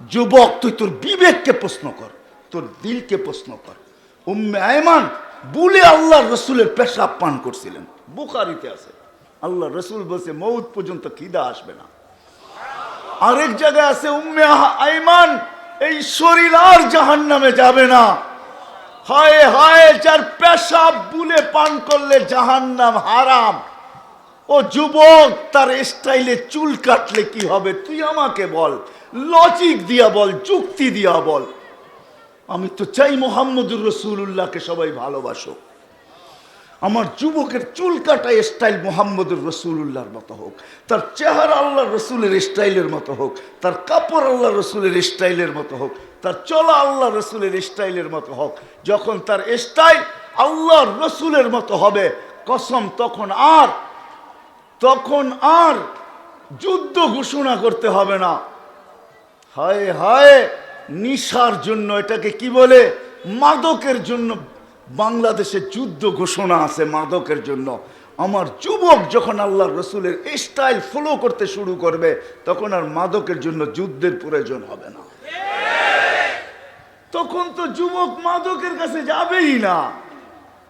যুবক, তুই তোর বিবেককে প্রশ্ন কর, তোর দিলকে প্রশ্ন কর। উম্মে আয়মান বলে আল্লাহ রসুলের পেশাব পান করছিলেন। বুখারিতে আছে, আল্লাহ রসুল বলছে, মৌত পর্যন্ত খিদা আসবে না। আরেক জায়গায় আছে, উম্মে আইমান এই শরীর আর জাহান নামে যাবে না। হায় হায়, যার পেশাব বুলে পান করলে জাহান্নাম হারাম। ও যুবক, তার স্টাইলে চুল কাটলে কি হবে? তুই আমাকে বল। লজিক দিয়া বল, যুক্তি দিয়া বল। আমি তো চাই মোহাম্মদুর রসুল্লাহকে সবাই ভালোবাসো আমার যুবকের চুল কাটা স্টাইল মোহাম্মদুর রসুল্লাহর মতো হোক, তার চেহারা আল্লাহ রসুলের স্টাইলের মতো হোক, তার কাপড় আল্লাহ রসুলের স্টাইলের মতো হোক, তার চলা আল্লাহ রসুলের স্টাইলের মতো হোক, যখন তার স্টাইল আল্লাহ রসুলের মতো হবে, কসম তখন আর তখন আর যুদ্ধ ঘোষণা করতে হবে না। হায় হায়, নিশার জন্য এটাকে কি বলে? মাদকের জন্য বাংলাদেশে যুদ্ধ ঘোষণা আছে মাদকের জন্য। আমার যুবক যখন আল্লাহ রসুলের স্টাইল ফলো করতে শুরু করবে, তখন আর মাদকের জন্য যুদ্ধের প্রয়োজন হবে না। তখন তো যুবক মাদকের কাছে যাবেই না।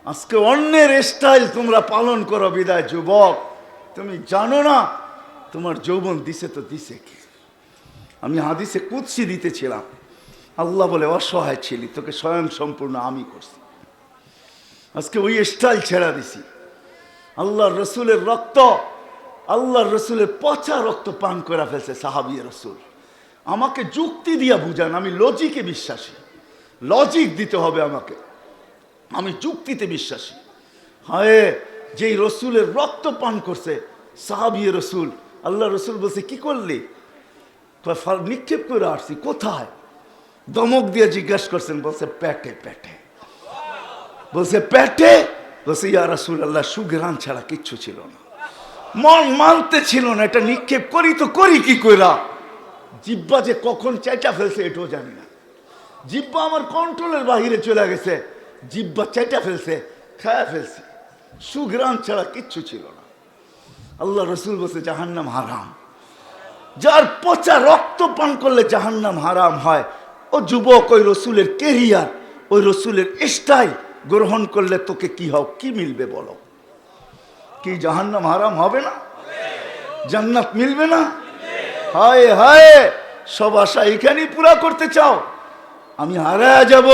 আজকে অন্যের স্টাইল তোমরা পালন করো বিদায় যুবক। তুমি জানো না, তোমার যৌবন দিছে তো দিছে কি? আমি হাদিসে কুৎসি দিতেছিলাম। আল্লাহ বলে, অসহায় ছিলি, তোকে স্বয়ং সম্পূর্ণ আমি করছি। আজকে ওই স্টাইল ছেড়া দিছি। আল্লাহ রসুলের রক্ত আল্লাহ রসুলের পচা রক্ত পান করে ফেলছে সাহাবিয়া রসুল। আমাকে যুক্তি দিয়া বুঝান, আমি লজিকে বিশ্বাসী। লজিক দিতে হবে আমাকে। আমি যুক্তিতে বিশ্বাসী। হায়, যেই রসুলের রক্ত পান করছে সাহাবিয়ে রসুল, আল্লাহ রসুল বলছে, কি করলি? নিক্ষেপ করে আসছি, কোথায়? দমক দিয়ে জিজ্ঞাসা করছেন, বলছে প্যাটে প্যাটে বলছে প্যাটে বলছে, ইয়া রসুল আল্লাহ সুগ্রান ছাড়া কিচ্ছু ছিল না। মন মানতে ছিল না, এটা নিক্ষেপ করি তো করি কি কইরা? জিব্বা যে কখন চাইটা ফেলছে, এটাও জানি না। জিব্বা আমার কন্ট্রোলের বাহিরে চলে গেছে, জিব্বা চাইটা ফেলছে, খায়া ফেলছে। সুগ্রাম ছাড়া কিচ্ছু ছিল না। আল্লাহ রসুল বলছে, জাহান্নাম হারাম। যার পচা রক্ত পান করলে জাহান্নাম হারাম হয়। ও যুবক, ওই রসুলের কেরিয়ার ওই রসুলের স্টাইল গ্রহণ করলে তোকে কি হোক কি মিলবে বলো? কি জাহান্নাম হারাম হবে না? জান্নাত মিলবে না? হায় হায়, সব আশা এখানেই পুরা করতে চাও? আমি হারায়া যাব,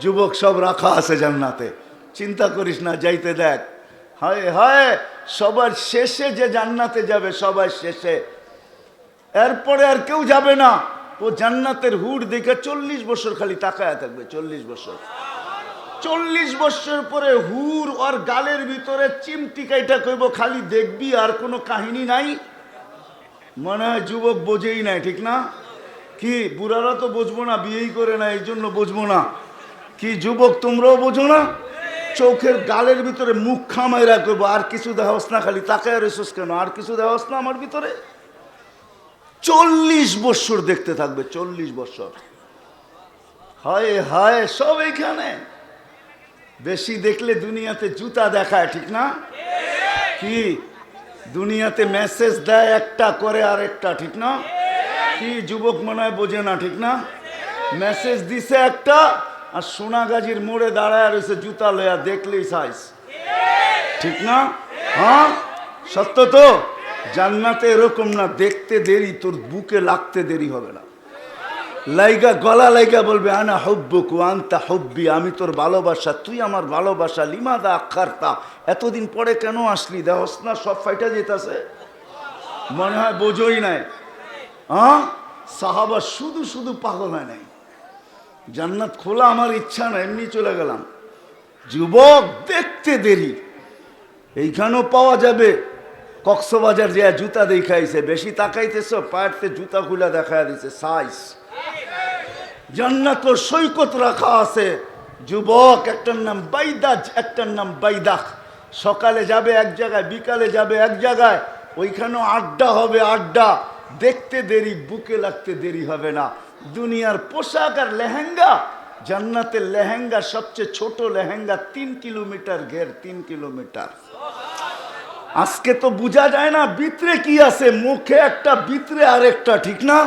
যুবক সব রাখা আছে জান্নাতে। চিন্তা করিস না, যাইতে দেখ। হায় হায়, সবার শেষে যে জান্নাতে যাবে, সবার শেষে এরপরে আর কেউ যাবে না। ও জান্নাতের হুড দেখে চল্লিশ বছর খালি তাকায় থাকবে, চল্লিশ বছর। চল্লিশ বছর পরে হুর আর গালের ভিতরে চিমটি কাইটা কইব, খালি দেখবি আর কোনো কাহিনী নাই। মনে হয় যুবক বোঝেই নাই, ঠিক না? কি, বুড়ারা তো বুঝব না, বিয়েই করে না, এই জন্য বুঝব না। কি, যুবক, তোমরাও বোঝো না? চোখের গালের ভিতরে মুখ খামাইরা করব আর কিছু দেহস না, খালি তাকায় রেসোস কেন? আর কিছু দেহস না আমার ভিতরে? চল্লিশ বৎসর দেখতে থাকবে, চল্লিশ বৎসর হায় হায়, সব এখানে। বেশি দেখলে দুনিয়াতে জুতা দেখায়, ঠিক না? কি? দুনিয়াতে মেসেজ দেয় একটা করে আরেকটা ঠিক না? কি যুবক মনে হয় বোঝে না, ঠিক না? মেসেজ দিছে একটা, আর সোনাগাজির মোড়ে দাঁড়ায় রয়েছে জুতা লয়া দেখলেই সাইজ ঠিক না? হ্যাঁ? সত্য তো? জান্নাতে এরকম না, দেখতে দেরি, তোর বুকে লাগতে দেরি হবে না। লাইগা, গলা লাইগা বলবে, আনা হব্বুকু, আন্তা হব্বি, আমি তোর ভালোবাসা, তুই আমার ভালোবাসা লিমা দা লিমাদা আখারতা, এতদিন পরে কেন আসলি? দেহস না সব ফাইটা যেতেছে। মনে হয় বোঝোই নাই। হ্যাঁ সাহাবা শুধু শুধু পাগল হয় নাই। জান্নাত খোলা আমার ইচ্ছা না, এমনি চলে গেলাম। যুবক, দেখতে দেরি। এইখানেও পাওয়া যাবে। কক্সবাজার যে জুতা দেখাইছে, বেশি তাকাইতেছ, পায়েরতে জুতা খুলে দেখা দিছে সাইজ জান্নাত সৈকত রাখা আছে। যুবক, একটার নাম বাইদাজ, একটার নাম বাইদাক সকালে যাবে এক জায়গায়, বিকালে যাবে এক জায়গায়। ওইখানেও আড্ডা হবে, আড্ডা। দেখতে দেরি, বুকে লাগতে দেরি হবে না। দুনিয়ার পোশাক আর লেহেঙ্গা। জান্নাতের লেহেঙ্গা সবচেয়ে ছোট লেহেঙ্গা তিন কিলোমিটার ঘের, তিন কিলোমিটার। আজকে তো বোঝা যায় না বিতরে কি আছে? মুখে একটা বিতরে আরেকটা ঠিক না?